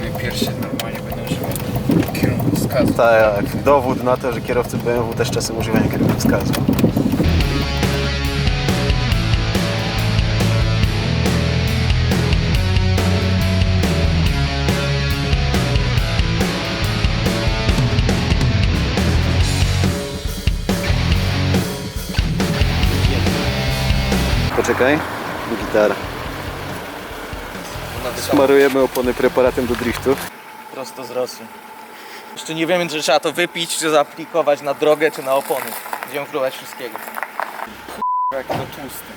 prawie piersi normalnie będą używać kierunkowskazu. Tak, dowód na to, że kierowcy BMW też czasem używają kierunkowskazu. Poczekaj, gitara. Smarujemy opony preparatem do driftu. Prosto z Rosji. Jeszcze nie wiemy, czy trzeba to wypić, czy zaaplikować na drogę, czy na opony. Będziemy próbować wszystkiego. Jak to tłuste.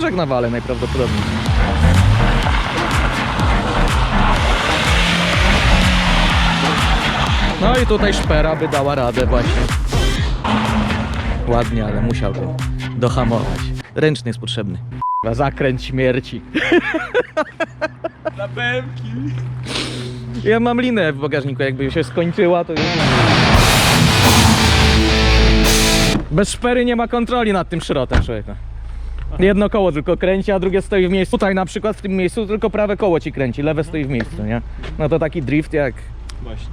Żeg na wale najprawdopodobniej. No i tutaj szpera by dała radę właśnie. Ładnie, ale musiałbym dohamować. Ręczny jest potrzebny. Zakręt śmierci. Na bębki. Ja mam linę w bagażniku, jakby się skończyła, to już... Bez szpery nie ma kontroli nad tym szrotem człowieka. Jedno koło tylko kręci, a drugie stoi w miejscu. Tutaj na przykład w tym miejscu tylko prawe koło ci kręci, lewe stoi w miejscu, nie? No to taki drift jak... Właśnie.